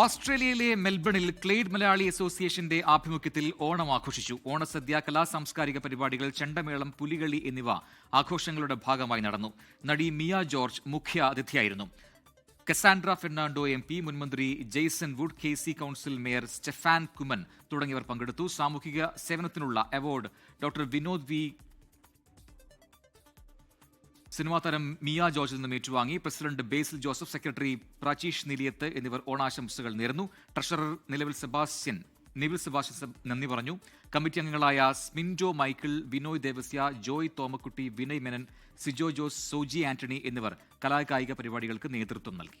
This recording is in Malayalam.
ഓസ്ട്രേലിയയിലെ മെൽബണിൽ ക്ലെയ്ഡ് മലയാളി അസോസിയേഷന്റെ ആഭിമുഖ്യത്തിൽ ഓണം ആഘോഷിച്ചു. ഓണസദ്യ കലാ സാംസ്കാരിക പരിപാടികൾ ചെണ്ടമേളം പുലികളി എന്നിവ ആഘോഷങ്ങളുടെ ഭാഗമായി നടന്നു. നടി മിയ ജോർജ് മുഖ്യ അതിഥിയായിരുന്നു കസാൻഡ്ര ഫെർണാണ്ടോ എം പി മുൻമന്ത്രി Jason Wood K C council mayor Stefan കുമൻ തുടങ്ങിയവർ പങ്കെടുത്തു. സാമൂഹിക സേവനത്തിനുള്ള award doctor Vinod V cinema താരം മിയ ജോർജിൽ നിന്നും ഏറ്റുവാങ്ങി. പ്രസിഡന്റ് ബേസിൽ ജോസഫ് സെക്രട്ടറി പ്രാചീഷ് നിലിയത്ത് എന്നിവർ ഓണാശംസകൾ നേർന്നു ട്രഷറർ നിലവിൽ സെബാസ്റ്റ്യൻ നിവിൽ സെബാസ്റ്റ്യൻ നന്ദി പറഞ്ഞു. കമ്മിറ്റി അംഗങ്ങളായ സ്മിൻജോ മൈക്കിൾ വിനോയ് ദേവസ്യ ജോയ് തോമക്കുട്ടി വിനയ് മെനൻ സിജോ ജോസ് സോജി ആന്റണി എന്നിവർ കലാകായിക പരിപാടികൾക്ക് നേതൃത്വം നൽകി.